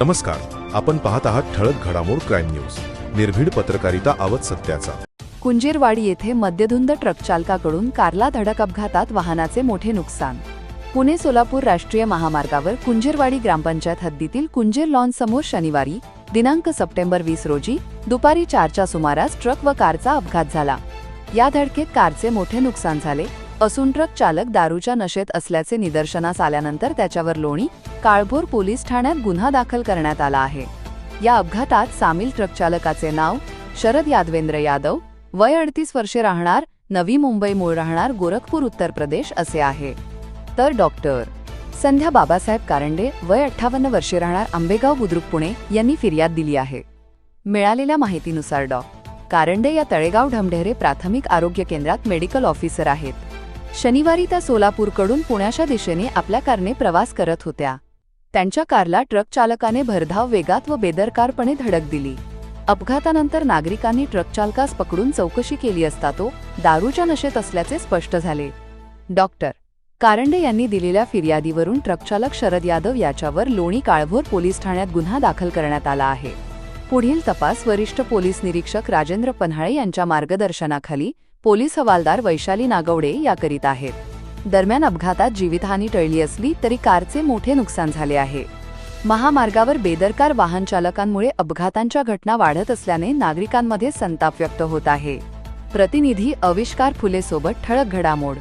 नमस्कार आपण पाहत आहात ठळक घडामोड क्राईम न्यूज. निर्भीड पत्रकारिता आवत सत्याचा. कुंजीरवाडी येथे मद्यधुंद ट्रक चालकाकडून कारला धडक अपघातात वाहनाचे मोठे नुकसान. पुणे सोलापूर राष्ट्रीय महामार्गावर कुंजीरवाडी ग्रामपंचायत हद्दीतील कुंजीर लॉन समोर शनिवारी दिनांक सप्टेंबर वीस रोजी दुपारी चारच्या सुमारास ट्रक व कारचा अपघात झाला. या धडकेत कारचे मोठे नुकसान झाले असून ट्रक चालक दारूच्या नशेत असल्याचे निदर्शनास आल्यानंतर त्याच्यावर लोणी काळभोर पोलीस ठाण्यात गुन्हा दाखल करण्यात आला आहे. या अपघातात सामील ट्रक चालकाचे नाव शरद यादवेंद्र यादव वय अडतीस वर्षे राहणार नवी मुंबई मूळ राहणार गोरखपूर उत्तर प्रदेश असे आहे. तर डॉक्टर संध्या बाबासाहेब कारंडे वय अठ्ठावन्न वर्षे राहणार आंबेगाव बुद्रुक पुणे यांनी फिर्याद दिली आहे. मिळालेल्या माहितीनुसार डॉ. कारंडे या तळेगाव ढमढेरे प्राथमिक आरोग्य केंद्रात मेडिकल ऑफिसर आहेत. शनिवारी त्या सोलापूरकडून पुण्याच्या दिशेने आपल्या कारने प्रवास करत होत्या. त्यांच्या कारला ट्रक चालकाने भरधाव वेगात व बेदरकारपणे धडक दिली. अपघातानंतर नागरिकांनी ट्रक चालकास पकडून चौकशी केली असता तो दारूच्या नशेत असल्याचे स्पष्ट झाले. डॉक्टर कारंडे यांनी दिलेल्या फिर्यादीवरून ट्रकचालक शरद यादव याच्यावर लोणी काळभोर पोलीस ठाण्यात गुन्हा दाखल करण्यात आला आहे. पुढील तपास वरिष्ठ पोलीस निरीक्षक राजेंद्र पन्हाळे यांच्या मार्गदर्शनाखाली पोलीस हवालदार वैशाली नागवडे या करीत आहेत. दरम्यान अपघातात जीवितहानी टळली असली तरी कारचे मोठे नुकसान झाले आहे. महामार्गावर बेदरकार वाहन चालकांमुळे अपघातांच्या घटना वाढत असल्याने नागरिकांमध्ये संताप व्यक्त होत आहे. प्रतिनिधी अविष्कार फुलेसोबत ठळक घडामोड.